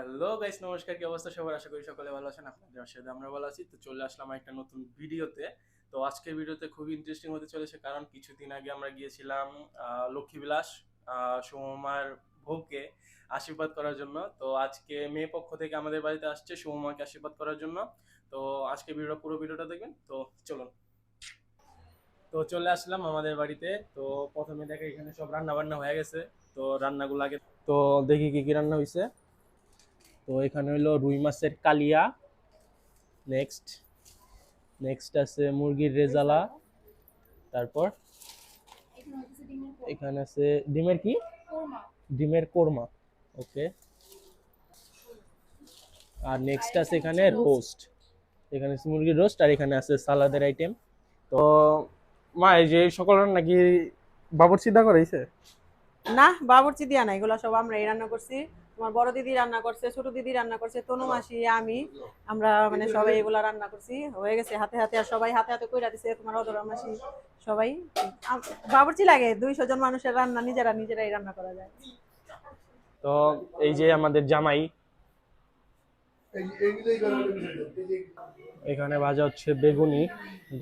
Hello guys নমস্কার কি অবস্থা? সবার আশা করি সকলে ভালো আছেন আপনাদের সাথে আমরা ভালো আছি। তো চলে আসলাম একটা নতুন ভিডিওতে। তো আজকের ভিডিওতে খুবই ইন্টারেস্টিং হতে চলেছে কারণ কিছুদিন আগে আমরা গিয়েছিলাম লক্ষ্মীবিলাস আহ, সুমমার ভোগকে আশীর্বাদ করার জন্য। তো আজকে মেয়ে পক্ষ থেকে আমাদের বাড়িতে আসছে সুমমাকে আশীর্বাদ করার জন্য। তো আজকে ভিডিও পুরো ভিডিওটা দেখবেন। তো চলুন। তো চলে আসলাম আমাদের বাড়িতে। তো প্রথমে দেখে এখানে সব রান্না বান্না হয়ে গেছে। তো রান্নাগুলো আগে তো দেখি কি কি রান্না হয়েছে তো এখানে হলো রুই মাছের কালিয়া। নেক্সট নেক্সট আছে মুরগির রেজালা। তারপর এখানে আছে ডিমের কি? ডিমের কোরমা ওকে আর নেক্সট আছে এখানে রোস্ট এখানে আছে মুরগির রোস্ট আর এখানে আছে সালাদের আইটেম তো মা এই যে সকল রান্না কি বাবর চিন্তা করাইছে না বাবুর্চি দিয়া না এগুলো সব আমরা রান্না করছি। তোমার বড় দিদি রান্না করছে ছোট দিদি রান্না করছে তনু মাসি আমি আমরা মানে সবাই এগুলা রান্না করছি হয়ে গেছে হাতে হাতে আর সবাই হাতে হাতে কইরা দিছে তোমার অদরা মাসি সবাই বাবুর্চি লাগে দুইশো জন মানুষের রান্না নিজেরা নিজেরাই রান্না করা যায়। তো এই যে আমাদের জামাই এখানে ভাজা হচ্ছে বেগুনি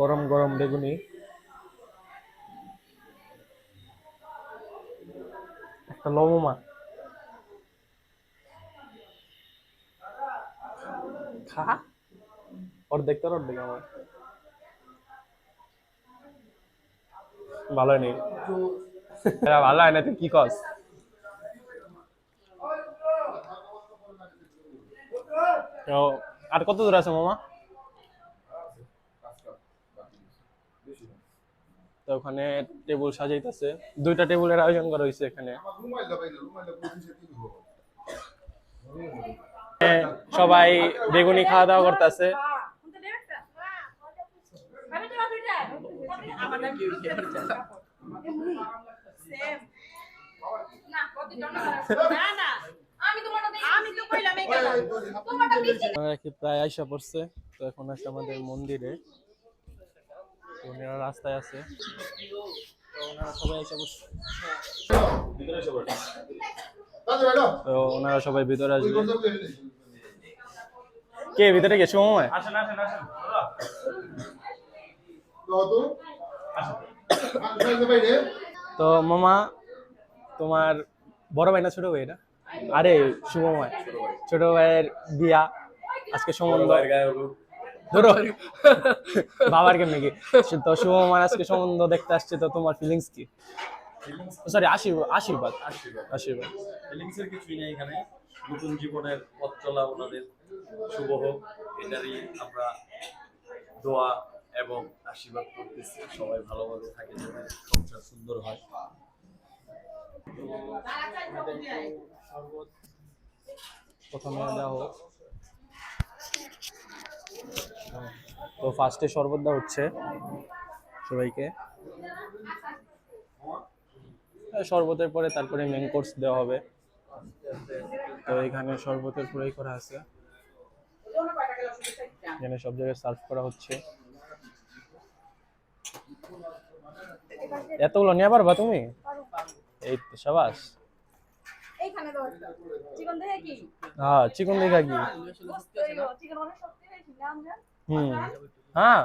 গরম গরম বেগুনি। একটা লবমা খা অর্ধেক তোর অর্ধেক আমার ভালো নেই ভালো হয় না তুই কি কস আর কত দূর আছে মামা তো ওখানে টেবিল সাজাইতেছে দুইটা টেবিলের আয়োজন করা হয়েছে এখানে সবাই বেগুনি খাওয়া দাওয়া করতেছে প্রায় আইসা পড়ছে তো এখন আছে আমাদের মন্দিরে। ওনারা রাস্তায় আছে। তো ওনারা সবাই আইসা পড়ছে। তো ওনারা সবাই ভিতরে আসবে। কে ভিতরে কে সময় তো মামা তোমার বড় ভাই না ছোট ভাই না আরে শুভময় ছোট ভাইয়ের বিয়া। আজকে সম্বন্ধ। ধরো বাবার কেন নাকি তো শুভময় আজকে সম্বন্ধ দেখতে আসছে তো তোমার ফিলিংস কি? সরি আশীর্বাদ আশীর্বাদ আশীর্বাদ। ফিলিংসের কিছুই নেই এখানে। নতুন জীবনের পথ চলা ওনাদের শুভ হোক এটারই আমরা দোয়া এবং আশীর্বাদ করতেছি। সবাই ভালোভাবে থাকে যাতে সংসার সুন্দর হয়। প্রথমে দেওয়া হোক তো ফার্স্টে শরবত দেওয়া হচ্ছে সবাইকে। শরবতের পরে তারপরে মেন কোর্স দেওয়া হবে। তো এখানে শরবতের পুরাই করা আছে। এখানে সব জায়গায় সার্ভ করা হচ্ছে। এতগুলো নিয়ে পারবা তুমি? এই তো সাবাস। হ্যাঁ চিকন দেখা কি? হ্যাঁ।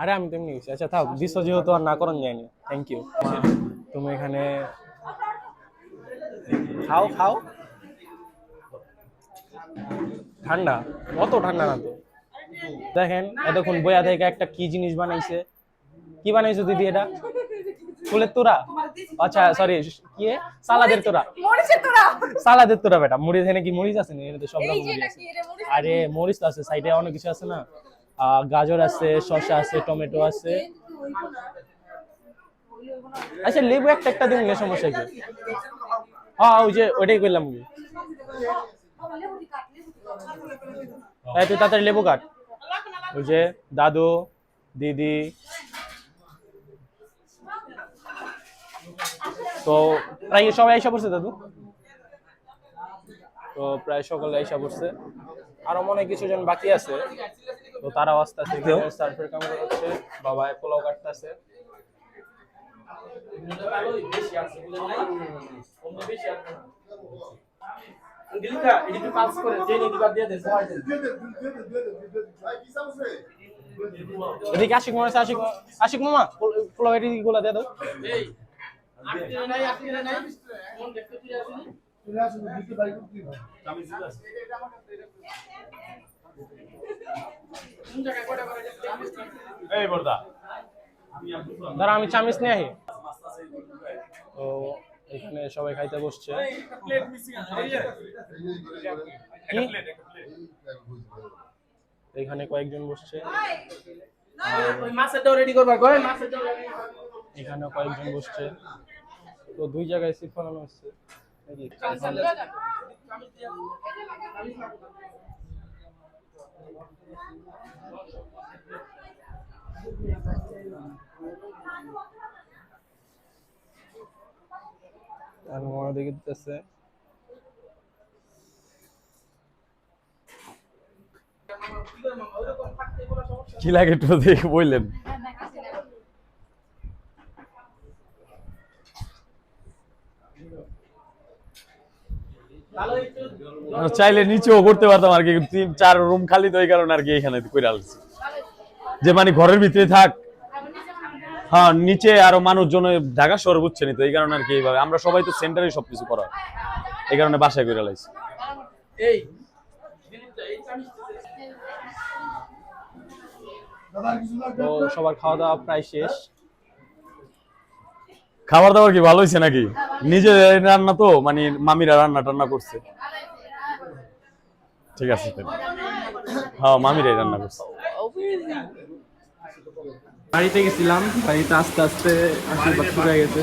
আরে আমি তেমনি গেছি। আচ্ছা থাক দিস যেহেতু আর না করেন যায়নি থ্যাংক ইউ তুমি এখানে খাও খাও। ঠান্ডা অত ঠান্ডা না তো। দেখেন এতক্ষণ বইয়া থেকে একটা কি জিনিস বানাইছে। কি বানাইছো দিদি এটা? ফুলের তোরা আচ্ছা সরি কি সালাদের তোরা মরিচের তোরা সালাদের তোরা বেটা। মরিচ এখানে কি মরিচ আছে না? এখানে তো সব রকম এটা আরে মরিচ তো আছে সাইডে অনেক কিছু আছে না। গাজর আছে, শসা আছে, টমেটো আছে। আচ্ছা লেবু একটা একটা দিন সমস্যা কি? হ্যাঁ ওই যে, ওইটাই করলাম তুই তাড়াতাড়ি লেবু কাট। ওই যে, দাদু, দিদি। তো, প্রায় সবাই আইসা পড়ছে, দাদু? তো, প্রায় সকলে আইসা পড়ছে। আরও মনে কিছু জন বাকি আছে। তো তারা আস্তে আস্তে সার্ফের কাম করছে বাবা পোলাও কাটতেছে। এদিকে আশিক মামা আশিক আশিক মামা পোলাও এটি গুলা দিয়ে দাও। দেখতে এই বর্দা। দাঁড়া, আমি চামিচ নিয়ে আহি। তো এখানে সবাই খাইতে বসছে। এখানে কয়েকজন বসছে। এখানে কয়েকজন বসছে। তো দুই জায়গায় সিট বানানো হচ্ছে? আর মামা দেখে দিতেছে কি লাগে একটু দেখে বললেন চাইলে নিচেও করতে পারতাম আর কি। তিন চার রুম খালি তো এই কারণে আর কি এখানে করে আলছি যে মানে ঘরের ভিতরে থাক। হ্যাঁ নিচে আরও মানুষজন ঢাকা শহর বুঝছেন তো এই কারণে আর কি এইভাবে। আমরা সবাই তো সেন্টারে সবকিছু করা। হয়। এই কারণে বাসায় করে লাইছি। এই। সবার খাওয়া দাওয়া প্রায় শেষ। খাবার দাবার কি ভালো হয়েছে নাকি? নিজে রান্না তো মানে মামিরা রান্না টান্না করছে। ঠিক আছে। হ্যাঁ মামিরাই রান্না করছে। বাড়িতে গেছিলাম বাড়িতে আস্তে আস্তে আশীর্বাদ শুরু হয়ে গেছে।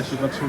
আশীর্বাদ শুরু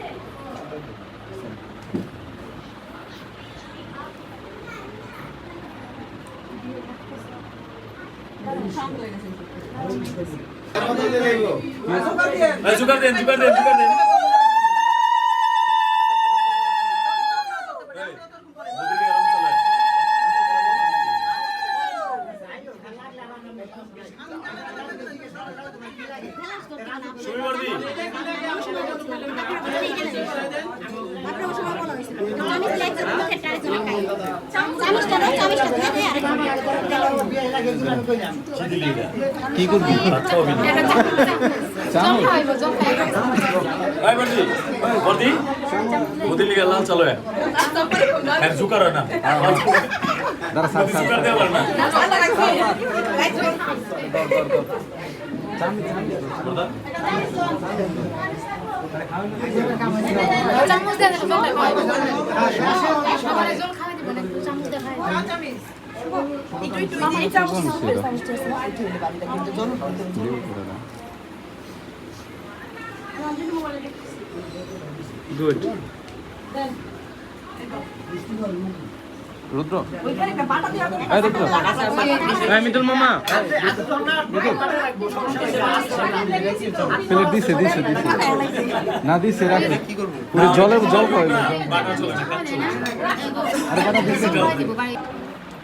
জুগার দেন জুগার দেন বর্দি বর্দি ওদের লিগে লাল চালো হ্যাঁ জুকার হয় না জুকার দেওয়া না চামচ দেন জল খাই সবার জল রুদ্র মিতুল মামা প্লেট দিছে।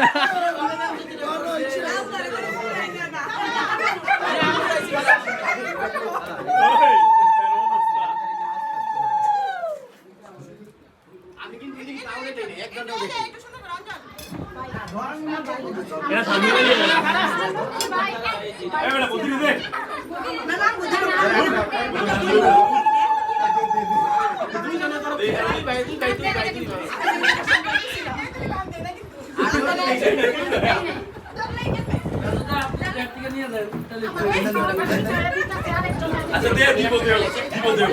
Ha ha ha! আচ্ছা দে দিব দে দিব দে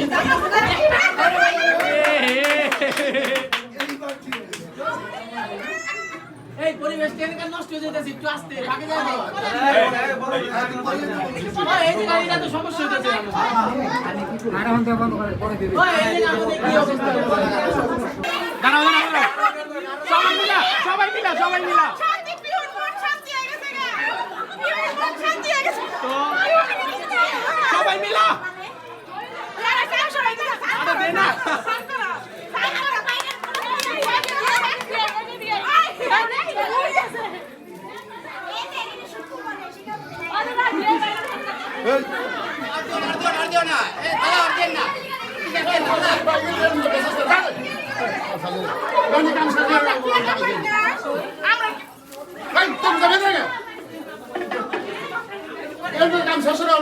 এই পরিবেশ কেন কেন নষ্ট হয়ে যাইতেছে একটু আস্তে। আগে যাও এই যে গাড়িটা তো সমস্যা হইতেছে ওই, এই যে আমাদের কি অবস্থা দাঁড়াও দাঁড়াও দাঁড়াও। সবাই মিলা। সবাই মিলা সবাই মিলা শান্তি পিওর মন শান্তি হয়ে গেছে গা পিওর মন শান্তি হয়ে গেছে তো সবাই মিলা যারা